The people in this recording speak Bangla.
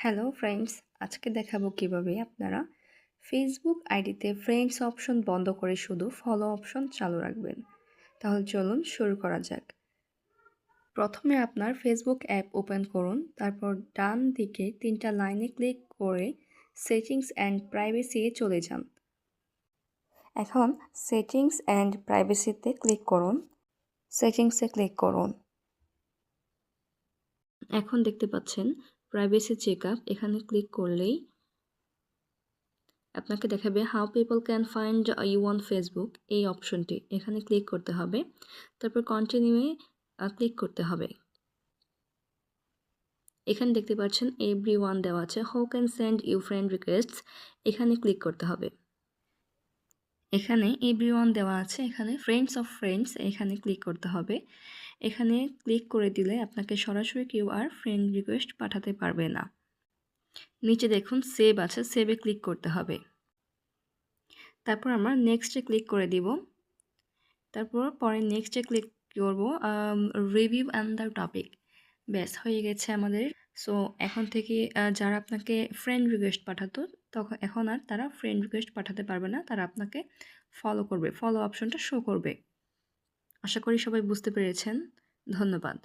হ্যালো ফ্রেন্ডস আজকে দেখাবো কীভাবে আপনারা ফেসবুক আইডিতে ফ্রেন্ডস অপশন বন্ধ করে শুধু ফলো অপশন চালু রাখবেন। তাহলে চলুন শুরু করা যাক। প্রথমে আপনার ফেসবুক অ্যাপ ওপেন করুন, তারপর ডান দিকে তিনটা লাইনে ক্লিক করে সেটিংস অ্যান্ড প্রাইভেসি চলে যান। এখন সেটিংস অ্যান্ড প্রাইভেসিতে ক্লিক করুন। সেটিংসে ক্লিক করুন। এখন দেখতে পাচ্ছেন প্রাইভেসি চেক আপ এখানে ক্লিক করলেই আপনাকে দেখাবে how people can find you on Facebook এই অপশনটি এখানে ক্লিক করতে হবে। তারপর কন্টিনিউয়ে ক্লিক করতে হবে। এখানে দেখতে পাচ্ছেন এভরি ওয়ান দেওয়া আছে। How can send you friend request এখানে ক্লিক করতে হবে। এখানে এভরি ওয়ান দেওয়া আছে। এখানে ফ্রেন্ডস অফ ফ্রেন্ডস এখানে ক্লিক করতে হবে। এখানে ক্লিক করে দিলে আপনাকে সরাসরি কেউ আর ফ্রেন্ড রিকোয়েস্ট পাঠাতে পারবে না। নিচে দেখুন সেভ আছে সেভে ক্লিক করতে হবে। তারপর আমরা নেক্সটে ক্লিক করে দিব। তারপর পরে নেক্সটে ক্লিক করব রিভিউ অ্যান্ড দ্য টপিক ব্যাস, হয়ে গেছে আমাদের সো এখন থেকে যারা আপনাকে ফ্রেন্ড রিকোয়েস্ট পাঠাতো তখন এখন আর তারা ফ্রেন্ড রিকোয়েস্ট পাঠাতে পারবে না। তারা আপনাকে ফলো করবে। ফলো অপশনটা শো করবে। আশা করি সবাই বুঝতে পেরেছেন। ধন্যবাদ।